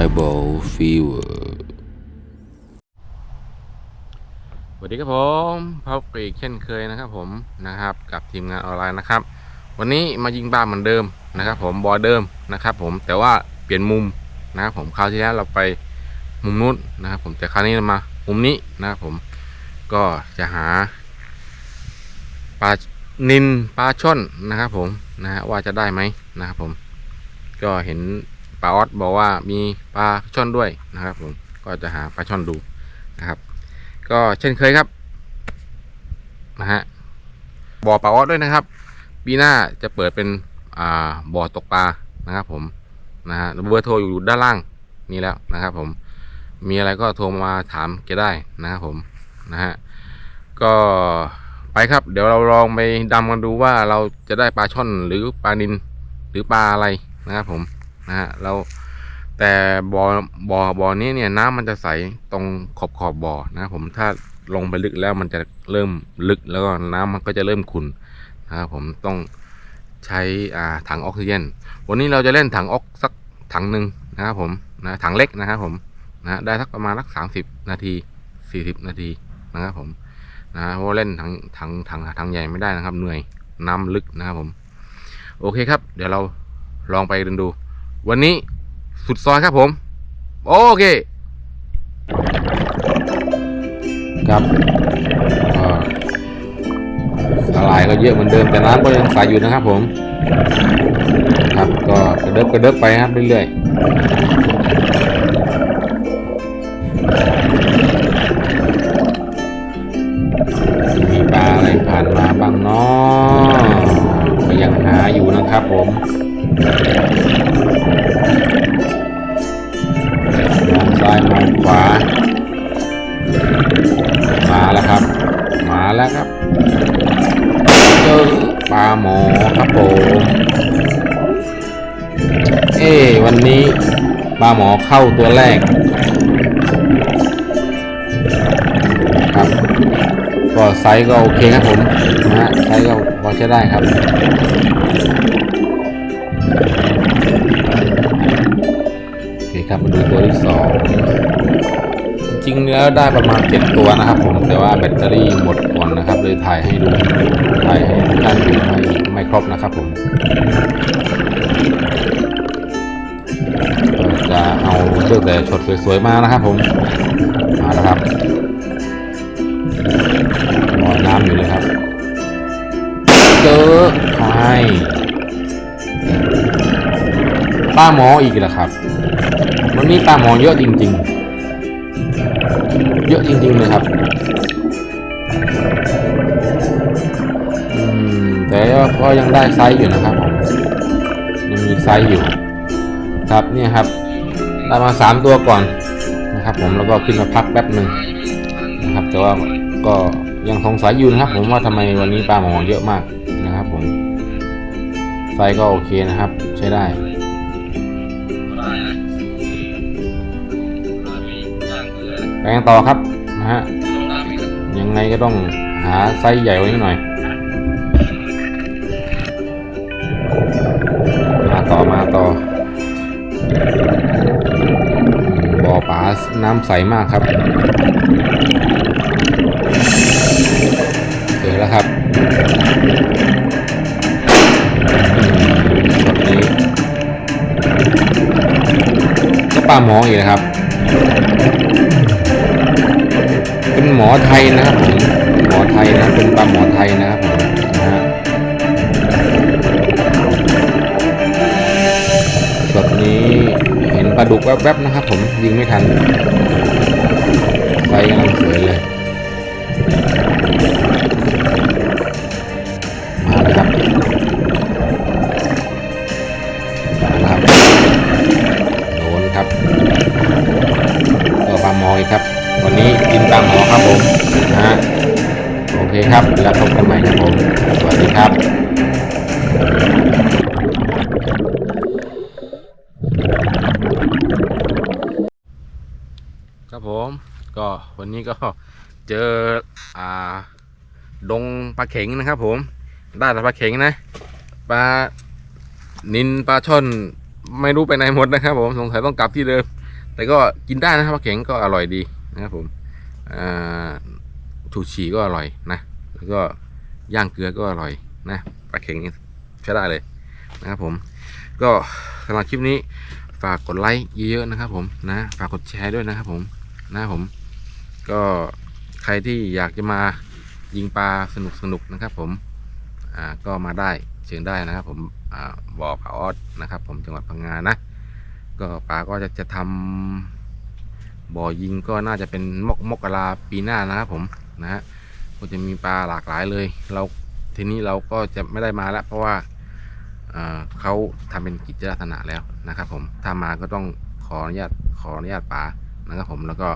Survival Fever สวัสดีครับผมพบกับอีกเช่นเคยนะครับผมนะครับกับทีมงานออนไลน์นะครับ วันนี้มายิงปลาเหมือนเดิมนะครับ ผมบอเดิมนะครับ ผมแต่ว่าเปลี่ยนมุมนะครับผมคราวที่แล้วเราไปมุมนู้นนะครับ ผมแต่คราวนี้เรามามุมนี้นะครับผมก็จะหาปลานินปลาช่อนนะครับ ผมนะฮะว่าจะได้ไหมนะครับผมก็เห็น ปลาออสบอกว่ามีปลาช่อนด้วยนะครับผมก็จะหาปลาช่อนดูนะครับ ก็เช่นเคยครับนะฮะบ่อปลาออสด้วยนะครับ ปีหน้าจะเปิดเป็นอ่าบ่อตกปลานะครับ ผมนะฮะเบอร์โทรอยู่ด้านล่างนี่แล้วนะครับ ผมมีอะไรก็โทรมาถามแกได้นะครับผมนะฮะก็ไปครับ เดี๋ยวเราลองไปดำกันดูว่าเราจะได้ปลาช่อนหรือปลานินหรือปลาอะไรนะครับผม นะฮะเราแต่บ่อบ่อบ่อนี้เนี่ยน้ำมันจะใสตรงขอบขอบบ่อนะผมถ้าลงไปลึกแล้วมันจะเริ่มลึกแล้วก็น้ำมันก็จะเริ่มขุ่นนะครับผมต้องใช้อ่าถังออกซิเจนวันนี้เราจะเล่นถังออกสักถังหนึ่งนะครับผมนะถังเล็กนะครับผมนะได้สักประมาณสักสามสิบนาทีสี่สิบนาทีนะครับผมนะเพราะเล่นถังถังถังถังใหญ่ไม่ได้นะครับเหนื่อยน้ำลึกนะครับผม โอเคครับ เดี๋ยวเราลองไปดูดู วันนี้สุดซอยครับผม โอเค ครับสลายก็เยอะเหมือนเดิมแต่น้ำก็ยังใสอยู่นะครับผม ครับก็กระเดิบกระเดิบไปครับเรื่อยๆ วันนี้ปลาหมอเข้าตัวแรกครับก็ไซส์ก็โอเคครับผมนะฮะไซส์ก็พอใช้ได้ครับโอเคครับมาดูตัวที่สองจริงๆแล้วได้ประมาณเจ็ดตัวนะครับผมแต่ว่าแบตเตอรี่หมดก่อนนะครับเลยถ่ายให้ดูถ่ายให้ทุกท่านดูไม่ไม่ครบนะครับผม ลือกแต่ช็อตสวยๆมานะครับผมมาแล้วครับลอยน้ำอยู่เลยครับเจอใช่ป้าหมออีกแล้วครับ วันนี้ป้าหมอเยอะจริง ๆ เยอะจริงๆเลยครับอืมแต่ก็ยังได้ไซส์อยู่นะครับผมยังมีไซส์อยู่ ครับเนี่ยครับ ได้มาสามตัวก่อนนะครับ ผมแล้วก็ขึ้นมาพักแป๊บหนึ่งนะครับ แต่ว่าก็ยังสงสัยอยู่นะครับ ผมว่าทำไมวันนี้ปลาหมอเยอะมากนะครับ ผมไซก็โอเคนะครับ ใช้ได้ไปกันต่อครับนะฮะยังไงก็ต้องหาไซส์ใหญ่กว่านี้หน่อย น้ำใสมากครับเจอแล้วครับช็อตนี้ก็ปลาหมออีกนะครับ เป็นหมอไทยนะครับผมหมอไทยนะเป็นปลาหมอไทยนะครับผม ลาดุกแวบๆนะครับผมยิงไม่ทันไฟกำลังสวยเลยมาแล้วครับมาแล้วครับโดนครับก็ปลาหมออีกครับ วันนี้กินปลาหมอครับผมนะฮะโอเคครับแล้วพบกันใหม่ครับผม สวัสดีครับผม ก็ วันนี้ก็เจออ่าดงปลาเข็งนะครับ ผม ได้แต่ปลาเข็งนะปลานินปลาช่อนไม่รู้ไปไหนหมดนะครับ ผมสงสัยต้องกลับที่เดิม แต่ก็กินได้นะครับปลาเข็งก็อร่อยดีนะครับผมชูชีก็อร่อยนะ แล้วก็ย่างเกลือก็อร่อยนะปลาเข็งนี่ใช้ได้เลยนะครับผม ก็สำหรับคลิปนี้ฝากกดไลค์เยอะๆนะครับผมนะ ฝากกดแชร์ด้วยนะครับผมนะครับผม ก็ใครที่อยากจะมายิงปลาสนุกสนุกๆนะครับ ผมอ่าก็มาได้เชิญได้นะครับ ผมอ่าบ่อผาออดนะครับ ผมจังหวัดพังงานะ ก็ปลาก็จะจะทำบ่อยิงก็น่าจะเป็นมกมกราปีหน้านะครับ ผมนะฮะก็จะมีปลาหลากหลายเลย เราทีนี้เราก็จะไม่ได้มาแล้ว เพราะว่าเขาทำเป็นกิจลักษณะแล้วนะครับ ผมถ้ามาก็ต้องขออนุญาตขออนุญาตปลานะครับ ผมแล้วก็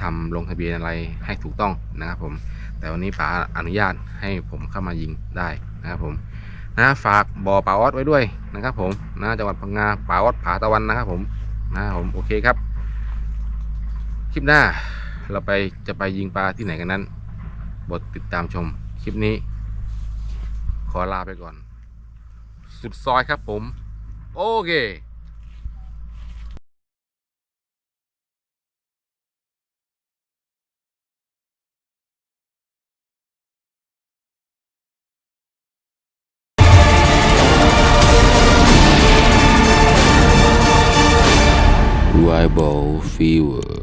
ทำลงทะเบียนอะไรให้ถูกต้องนะครับผม แต่วันนี้ป๋าอนุญาตให้ผมเข้ามายิงได้นะครับผมนะฝากบ่อป่าออดไว้ด้วยนะครับผมนะจังหวัดพังงาป่าออดผาตะวันนะครับผมนะครับผมโอเคครับ คลิปหน้าเราไปจะไปยิงปลาที่ไหนกันนั้นบทติดตามชมคลิปนี้ ขอลาไปก่อน สุดซอยครับผม โอเค Tribal Fever